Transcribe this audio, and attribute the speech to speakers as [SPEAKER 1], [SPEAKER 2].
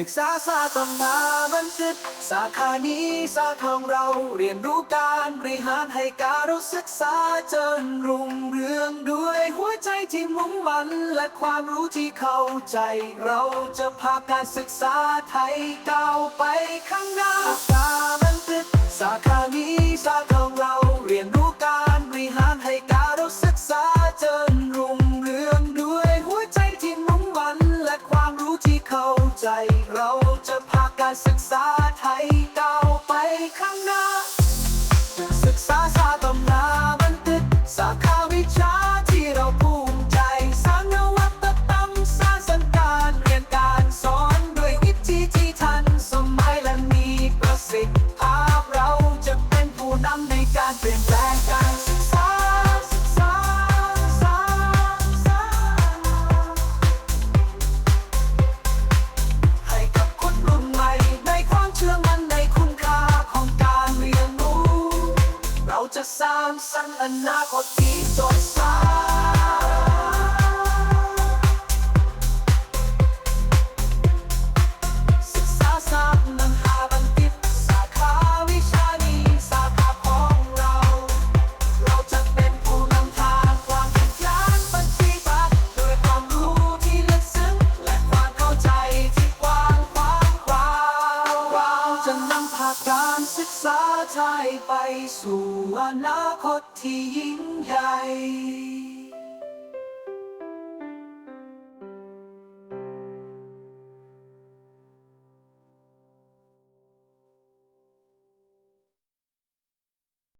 [SPEAKER 1] ศึกษาศาสตร์ต้องมาบันทึกสาขานี้สาขาของเราเรียนรู้การบริหารให้การศึกษาเจริญรุ่งเรืองด้วยหัวใจที่มุ่งมั่นและความรู้ที่เข้าใจ เราจะพาการศึกษาไทยก้าวไปข้างหน้าสาบันทึกสาขานี้สาขาของเราเรียนรู้การบริหารให้การศึกษาเจริญรุ่งเรืองด้วยหัวใจที่มุ่งมั่นและความรู้ที่เข้าใจ ศึกษาไทยก้าวไปข้างหน้า ศึกษาศาสตร์ตำราบันทึกสาขาวิชาที่เราภูมิใจ สร้างนวัตกรรมสร้างสรรค์การเรียนการสอนด้วยวิธีที่ทันสมัยและมีประสิทธิภาพเราจะเป็นผู้นำในการเปลี่ยนแปลง จะสร้างสรรค์อนาคตที่สดใส การศึกษาไทยไปสู่อนาคตที่ยิ่งใหญ่